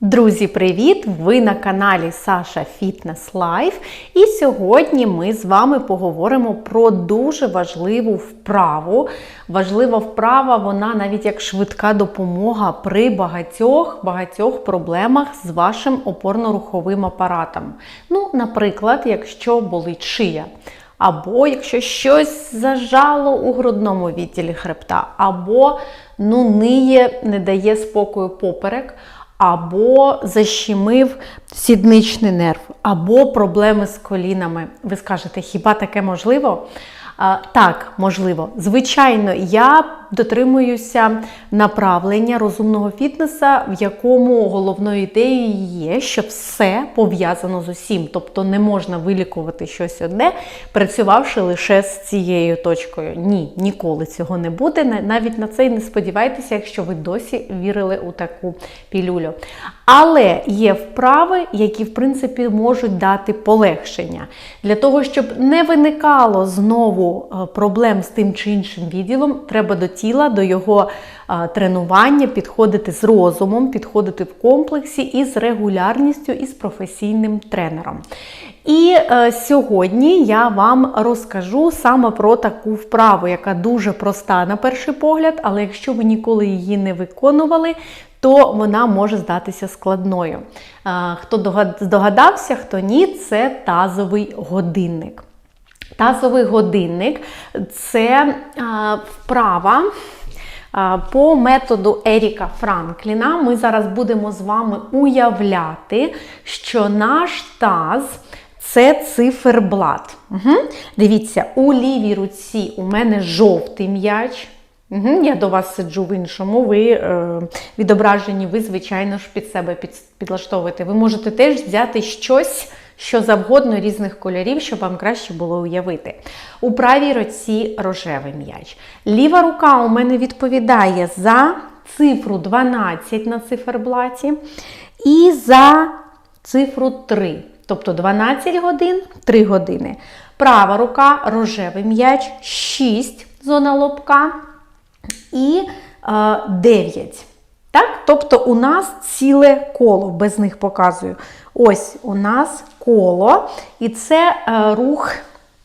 Друзі, привіт! Ви на каналі Саша Фітнес Лайф. І сьогодні ми з вами поговоримо про дуже важливу вправу. Важлива вправа, вона навіть як швидка допомога при багатьох багатьох проблемах з вашим опорно-руховим апаратом. Ну, наприклад, якщо болить шия. Або якщо щось зажало у грудному відділі хребта, або ну, ниє, не дає спокою поперек, або защемив сідничний нерв, або проблеми з колінами. Ви скажете, хіба таке можливо? Так, можливо. Звичайно, я дотримуюся направлення розумного фітнеса, в якому головною ідеєю є, що все пов'язано з усім. Тобто не можна вилікувати щось одне, працювавши лише з цією точкою. Ні, ніколи цього не буде. Навіть на це й не сподівайтеся, якщо ви досі вірили у таку пілюлю. Але є вправи, які, в принципі, можуть дати полегшення. Для того, щоб не виникало знову е, проблем з тим чи іншим відділом, треба до тіла, до його тренування підходити з розумом, підходити в комплексі і з регулярністю і з професійним тренером. І е, сьогодні я вам розкажу саме про таку вправу, яка дуже проста на перший погляд, але якщо ви ніколи її не виконували, то вона може здатися складною. Хто здогадався, хто ні, це тазовий годинник. Тазовий годинник це вправа. По методу Еріка Франкліна ми зараз будемо з вами уявляти, що наш таз це циферблат. Угу. Дивіться, у лівій руці у мене жовтий м'яч. Угу. Я до вас сиджу в іншому, ви е, відображені, ви, звичайно ж, під себе під, підлаштовуєте. Ви можете теж взяти щось, що завгодно різних кольорів, щоб вам краще було уявити. У правій руці рожевий м'яч. Ліва рука у мене відповідає за цифру 12 на циферблаті і за цифру 3. Тобто 12 годин 3 години. Права рука рожевий м'яч, 6 зона лобка і е, 9. Так? Тобто у нас ціле коло, без них показую. Ось у нас коло, і це е, рух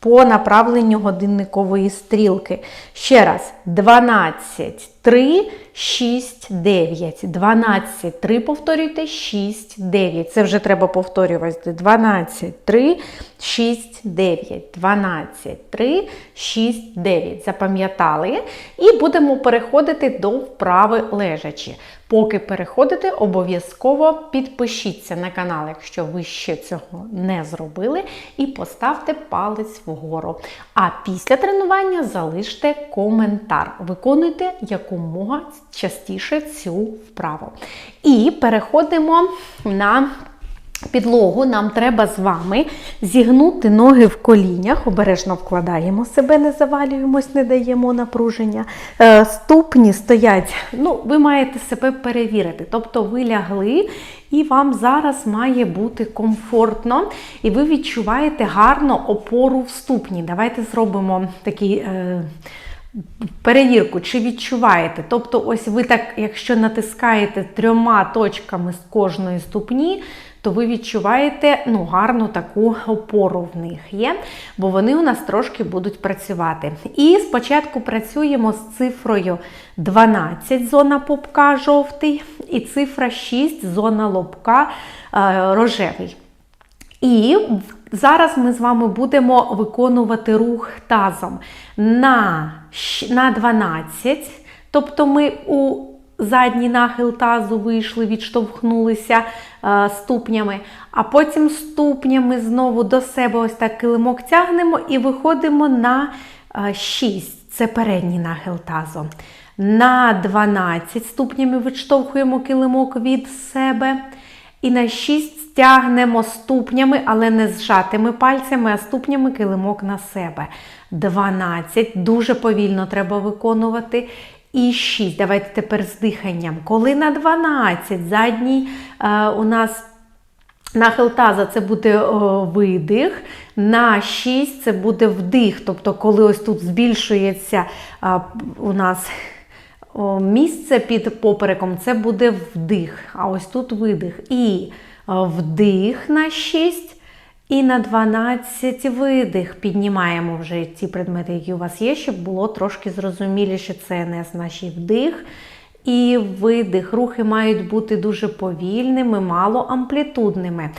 по направленню годинникової стрілки. Ще раз, 12, 3, 6, 9. 12, 3 повторюйте, 6, 9. Це вже треба повторювати. 12, 3, 6, 9. 12, 3, 6, 9. Запам'ятали? І будемо переходити до вправи лежачі. Поки переходите, обов'язково підпишіться на канал, якщо ви ще цього не зробили, і поставте палець вгору. А після тренування залиште коментар. Виконуйте якомога частіше цю вправу. І переходимо на Підлогу нам треба з вами зігнути ноги в колінях, обережно вкладаємо себе, не завалюємось, не даємо напруження. Е, ступні стоять, ну, ви маєте себе перевірити. Тобто ви лягли і вам зараз має бути комфортно, і ви відчуваєте гарно опору в ступні. Давайте зробимо такий. Е, Перевірку, чи відчуваєте. Тобто, ось ви так, якщо натискаєте трьома точками з кожної ступні, то ви відчуваєте ну, гарну таку опору в них є, бо вони у нас трошки будуть працювати. І спочатку працюємо з цифрою 12, зона пупка жовтий, і цифра 6, зона лобка е, рожевий. І зараз ми з вами будемо виконувати рух тазом на на 12. Тобто ми у задній нахил тазу вийшли, відштовхнулися е, ступнями, а потім ступнями знову до себе ось так килимок тягнемо і виходимо на е, 6. Це передній нахил тазу. На 12 ступнями відштовхуємо килимок від себе. І на 6 стягнемо ступнями, але не зжатими пальцями, а ступнями килимок на себе. 12. Дуже повільно треба виконувати. І 6. Давайте тепер з диханням. Коли на 12 задній е, у нас нахил таза це буде о, видих, на 6 це буде вдих. Тобто, коли ось тут збільшується е, у нас місце під попереком це буде вдих. А ось тут видих. І е, вдих на 6. І на 12 видих піднімаємо вже ті предмети, які у вас є, щоб було трошки зрозуміліше. Це не наші вдих і видих. Рухи мають бути дуже повільними, мало амплітудними.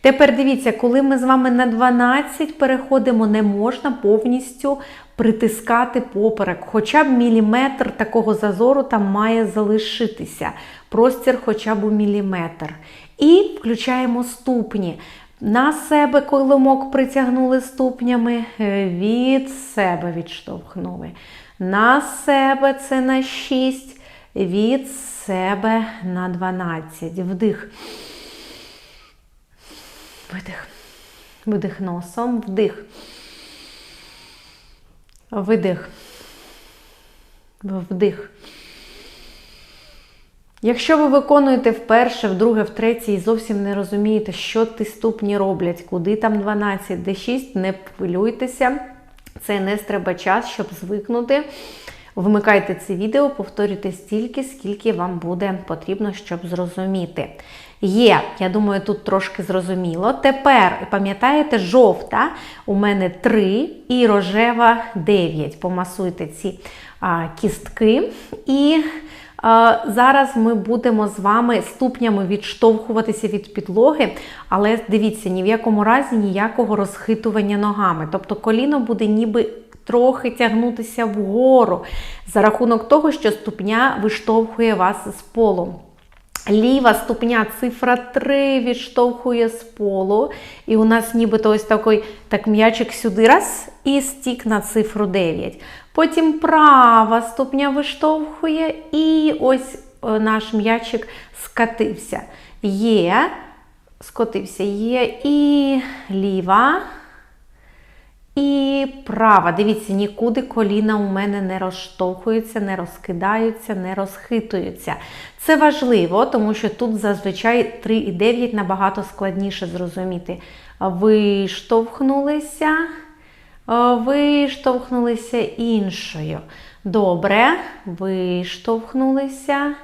Тепер дивіться, коли ми з вами на 12 переходимо, не можна повністю притискати поперек. Хоча б міліметр такого зазору там має залишитися. Простір хоча б у міліметр. І включаємо ступні. На себе коломок притягнули ступнями, е, від себе відштовхнули. На себе це на 6, від себе на 12. Вдих. Видих. Видих носом, вдих. Видих. Вдих. Якщо ви виконуєте вперше, вдруге, втретє і зовсім не розумієте, що ті ступні роблять, куди там 12, де 6, не хвилюйтеся. Це не треба час, щоб звикнути. Вмикайте це відео, повторюйте стільки, скільки вам буде потрібно, щоб зрозуміти. Є, я думаю, тут трошки зрозуміло. Тепер, пам'ятаєте, жовта у мене 3 і рожева 9. Помасуйте ці а, кістки. І а, зараз ми будемо з вами ступнями відштовхуватися від підлоги, але дивіться, ні в якому разі ніякого розхитування ногами. Тобто коліно буде ніби трохи тягнутися вгору за рахунок того, що ступня виштовхує вас з полу. Ліва ступня цифра 3 відштовхує з полу. І у нас нібито ось такий так м'ячик сюди раз і стік на цифру 9. Потім права ступня виштовхує, і ось е, наш м'ячик скатився. Є, скотився, є і ліва. І права. Дивіться, нікуди коліна у мене не розштовхуються, не розкидаються, не розхитуються. Це важливо, тому що тут зазвичай 3,9 набагато складніше зрозуміти. Виштовхнулися, виштовхнулися іншою. Добре, виштовхнулися,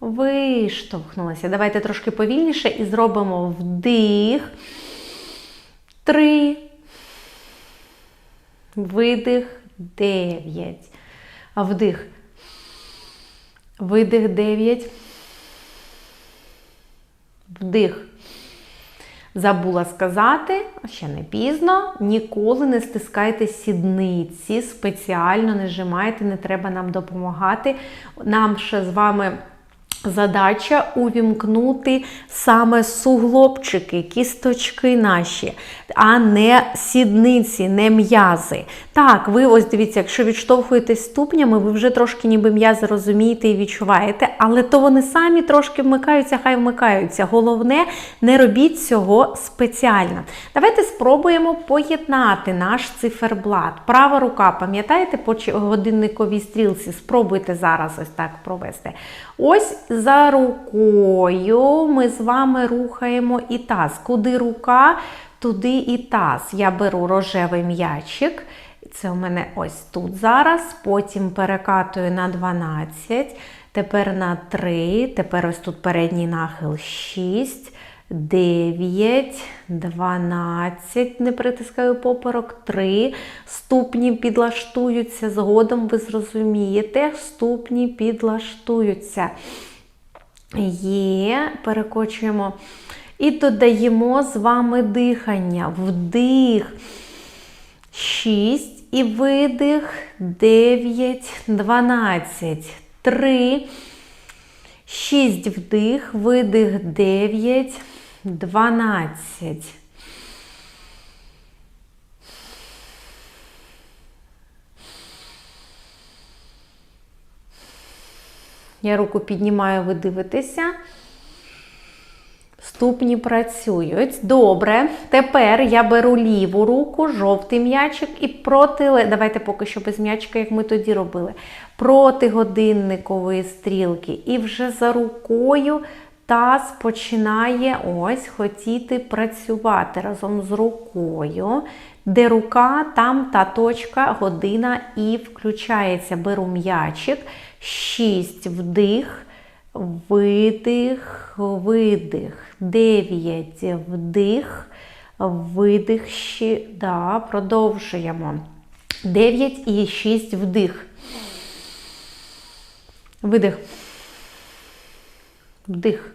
виштовхнулися. Давайте трошки повільніше і зробимо вдих. Три. Видих 9. Вдих. Видих 9. Вдих. Забула сказати, ще не пізно, ніколи не стискайте сідниці, спеціально не жимайте, не треба нам допомагати. Нам ще з вами Задача увімкнути саме суглобчики, кісточки наші, а не сідниці, не м'язи. Так, ви ось дивіться, якщо відштовхуєтесь ступнями, ви вже трошки ніби м'язи розумієте і відчуваєте, але то вони самі трошки вмикаються, хай вмикаються. Головне, не робіть цього спеціально. Давайте спробуємо поєднати наш циферблат. Права рука, пам'ятаєте, по годинниковій стрілці? Спробуйте зараз ось так провести. Ось за рукою ми з вами рухаємо і таз. Куди рука, туди і таз. Я беру рожевий м'ячик. Це у мене ось тут зараз. Потім перекатую на 12, тепер на 3, тепер ось тут передній нахил 6. 9, 12, не притискаю поперок, 3. Ступні підлаштуються. Згодом ви зрозумієте, ступні підлаштуються. Є, перекочуємо. І додаємо з вами дихання. Вдих. 6. І видих. 9, 12. 3. 6 вдих, видих 9. 12. Я руку піднімаю, ви дивитеся. Ступні працюють. Добре. Тепер я беру ліву руку, жовтий м'ячик і проти. Давайте поки що без м'ячика, як ми тоді робили. Проти годинникової стрілки. І вже за рукою Таз починає ось хотіти працювати разом з рукою. Де рука, там та точка, година і включається. Беру м'ячик. 6 вдих, видих, видих. 9 вдих, видих. Ще, да, продовжуємо. 9 і 6 вдих. Видих. Вдих.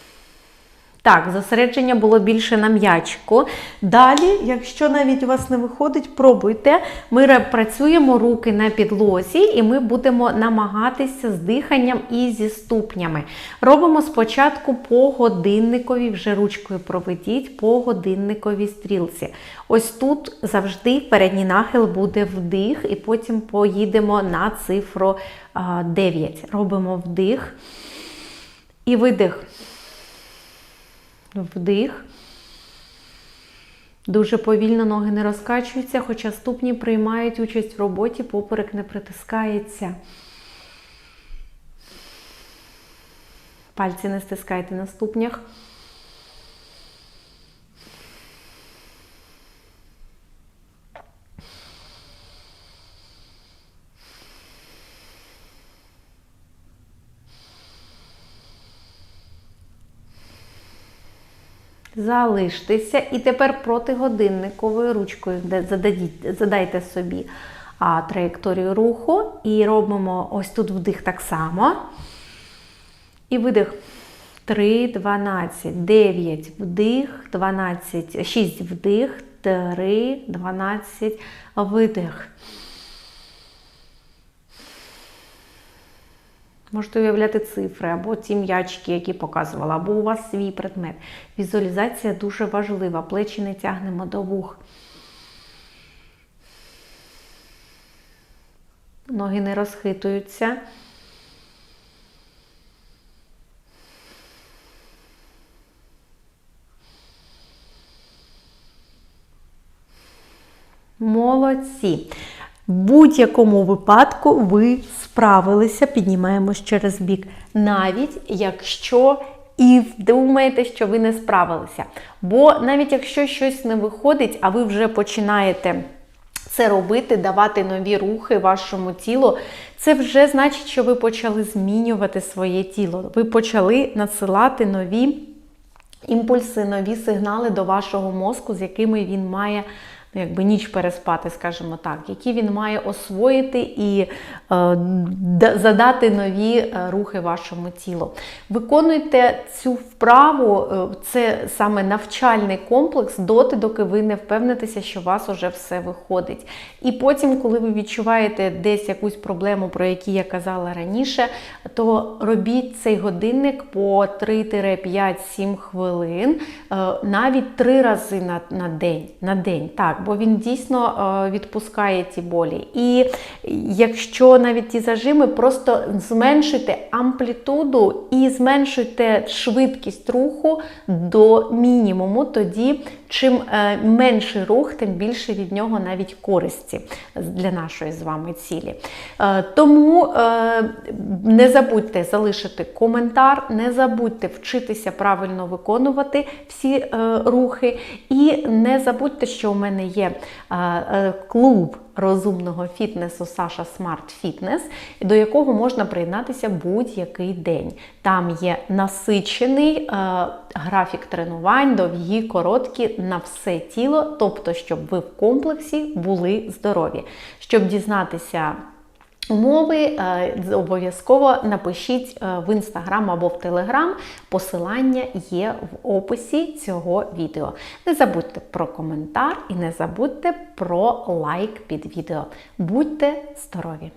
Так, зосередження було більше на м'ячку. Далі, якщо навіть у вас не виходить, пробуйте. Ми працюємо руки на підлозі, і ми будемо намагатися з диханням і зі ступнями. Робимо спочатку по годинниковій, вже ручкою проведіть, по годинниковій стрілці. Ось тут завжди передній нахил буде вдих, і потім поїдемо на цифру 9. Робимо вдих і видих. Вдих. Дуже повільно ноги не розкачуються, хоча ступні приймають участь в роботі, поперек не притискається. Пальці не стискайте на ступнях. Залиштеся. І тепер проти годинниковою ручкою задайте собі а, траєкторію руху. І робимо ось тут вдих так само. І видих. 3, 12, 9, вдих, 12, 6 вдих, 3, 12, видих. Можете уявляти цифри, або ті м'ячки, які показувала, або у вас свій предмет. Візуалізація дуже важлива. Плечі не тягнемо до вух. Ноги не розхитуються. Молодці. В будь-якому випадку ви справилися, піднімаємось через бік. Навіть якщо і думаєте, що ви не справилися. Бо навіть якщо щось не виходить, а ви вже починаєте це робити, давати нові рухи вашому тілу, це вже значить, що ви почали змінювати своє тіло. Ви почали надсилати нові імпульси, нові сигнали до вашого мозку, з якими він має ну, якби ніч переспати, скажімо так, які він має освоїти і е, задати нові е, рухи вашому тілу. Виконуйте цю вправу, е, це саме навчальний комплекс, доти, доки ви не впевнитеся, що у вас уже все виходить. І потім, коли ви відчуваєте десь якусь проблему, про яку я казала раніше, то робіть цей годинник по 3-5-7 хвилин, е, навіть три рази на, на день. на день. Так, бо він дійсно е, відпускає ті болі. І якщо навіть ті зажими, просто зменшуйте амплітуду і зменшуйте швидкість руху до мінімуму, тоді чим е, менший рух, тим більше від нього навіть користі для нашої з вами цілі. Е, тому не забудьте залишити коментар, не забудьте вчитися правильно виконувати всі рухи, і не забудьте, що у мене є е, клуб розумного фітнесу Саша Смарт Фітнес, до якого можна приєднатися будь-який день. Там є насичений е, графік тренувань, довгі, короткі на все тіло, тобто, щоб ви в комплексі були здорові. Щоб дізнатися. Умови е, обов'язково напишіть е, в інстаграм або в телеграм. Посилання є в описі цього відео. Не забудьте про коментар і не забудьте про лайк під відео. Будьте здорові!